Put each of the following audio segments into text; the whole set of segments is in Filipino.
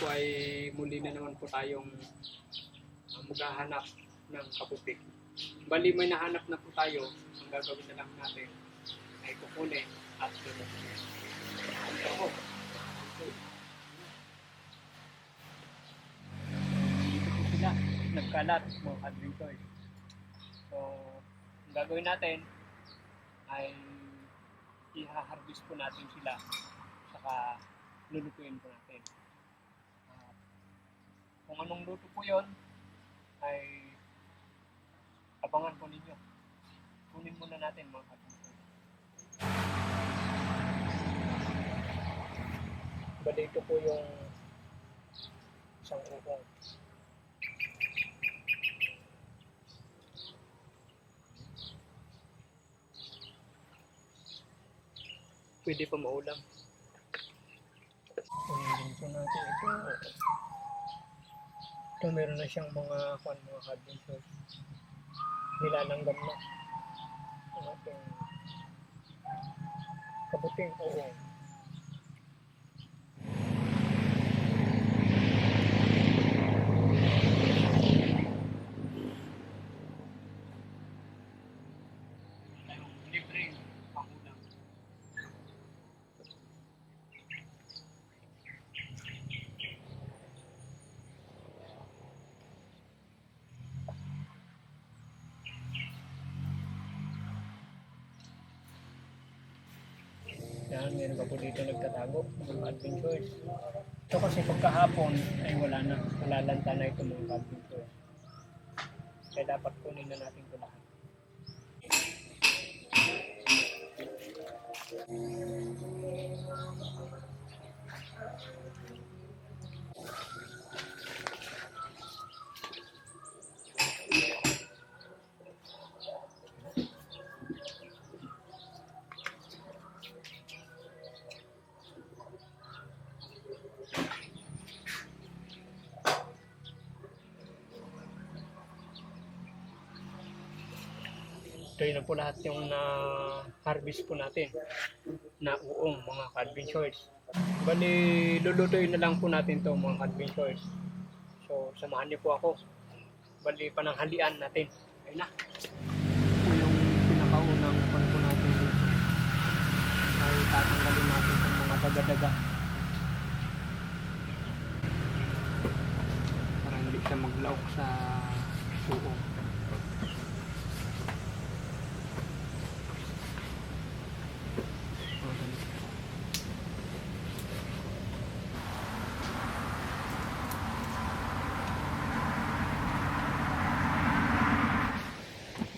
po ay muli na naman po tayong uh, maghahanap ng kaputi. Bali may nahanap na po tayo, ang gagawin na lang natin ay kukunin at lulutuin. Ito po. Sila, nagkalat mga adventures. So, ang gagawin natin ay iha-harvest po natin sila saka lulutuin po natin. Anong luto po yon ay abangan po ninyo. Kunin muna natin mga kapatid. Bali ito po yung isang ukong. Pwede pa maulam. Kunin po natin ito. Ito meron na siyang mga kwan mga adventures. Nilalanggam na. Ang ating kabuting oo. Yan, meron pa po dito nagtatago, mga adventures. Ito kasi pagkahapon ay wala na, malalanta na ito mga adventures. Kaya dapat kunin na natin ito lahat. Ito yun po lahat yung na harvest po natin na uong mga adventures. Bali, lulutuin na lang po natin to mga adventures. So, samahan niyo po ako. Bali, pananghalian natin. Ayun na. Ito yung pinakaunang pan po natin. Ay tatanggalin natin ang mga daga-daga. Para hindi siya maglaok sa uong.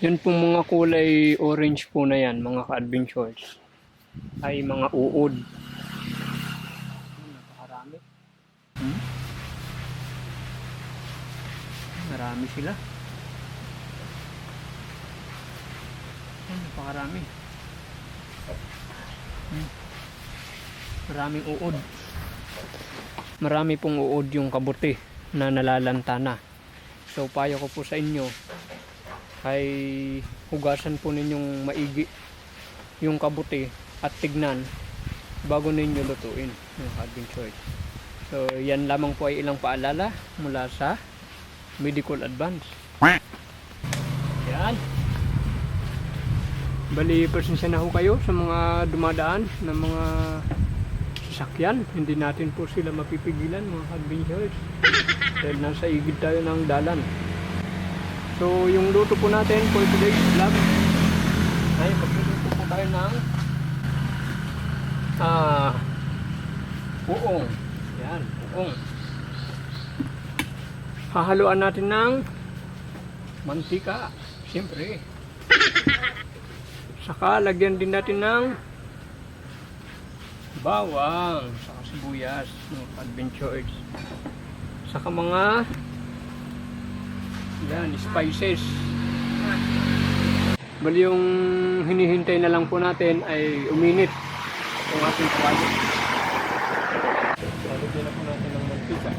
Yan pong mga kulay orange po na yan, mga ka-adventures. Ay mga uod. Napakarami. Hmm? Marami sila. Ay, napakarami. Hmm. Maraming uod. Marami pong uod yung kabuti na nalalanta na. So payo ko po sa inyo ay hugasan po ninyong maigi yung kabuti at tignan bago ninyo lutuin yung adventures. So yan lamang po ay ilang paalala mula sa Medical Advance. Yan. Bali, pasensya na ho kayo sa mga dumadaan ng mga sasakyan. Hindi natin po sila mapipigilan mga adventures. Dahil nasa igid tayo ng dalan. So, yung luto po natin for today's vlog ay magluluto po tayo ng ah uong. Yan, uong. Hahaluan natin ng mantika. Siyempre. Saka, lagyan din natin ng bawang, saka sibuyas, adventures. Saka mga yan, spices. Bali yung hinihintay na lang po natin ay uminit ang ating kawali. Lalagyan na po natin ng mantika.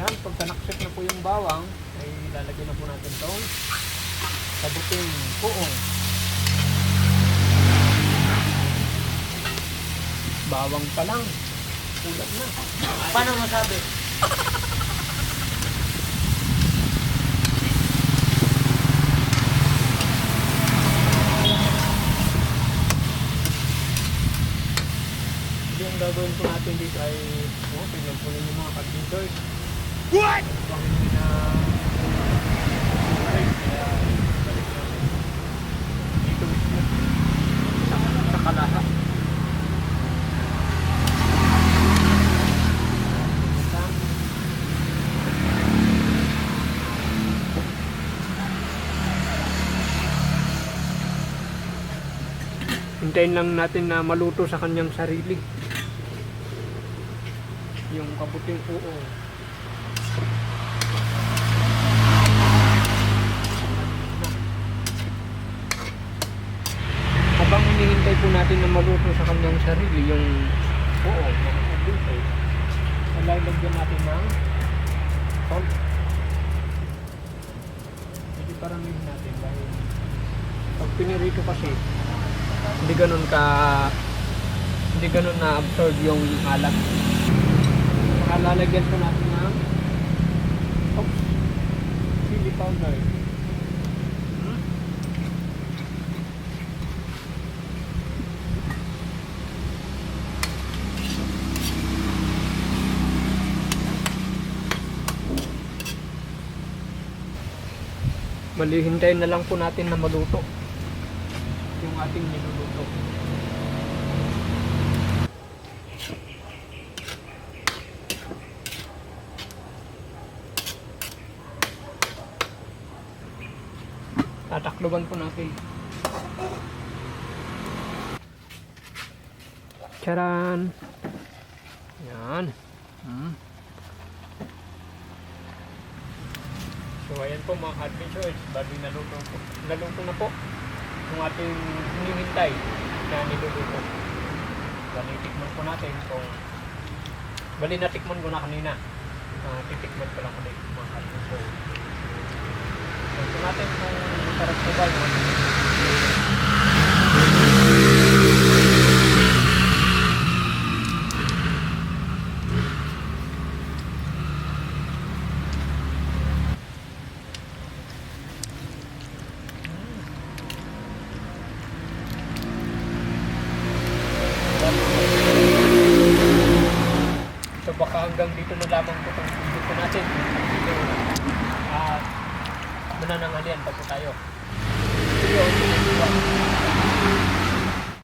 Yan, pagka nakset na po yung bawang, ay lalagyan na po natin itong kabuting puong. Bawang pa lang. Kulang na. Paano masabi? Yung gagawin po natin dito ay, oh, po ninyo mga kapiters. What? Pang na ay, kaya balik natin. Dito mismo. Sa, sa kalaha. Hintayin lang natin na maluto sa kanyang sarili. Yung kabuting uong. Habang hinihintay po natin na maluto sa kanyang sarili, yung uong, mga lalagyan natin ng salt. Hindi paramihin natin dahil pag pinirito kasi, hindi ganun ka hindi ganun na absorb yung alat. Saka lalagyan ko natin ng oops, chili powder. Mali, hintayin na lang po natin na maluto ating niluluto. Tatakloban po natin. Charan! Yan. Hmm. So ayan po mga adventures, bali naluto. Naluto na po yung ating hinihintay na niluluto. Bali, tikman po natin kung bali natikman ko na kanina. Uh, titikman ko lang ulit mga adventures. So, ito natin kung masarap po ba yung So baka hanggang dito na lamang po itong video po natin. At mananangalian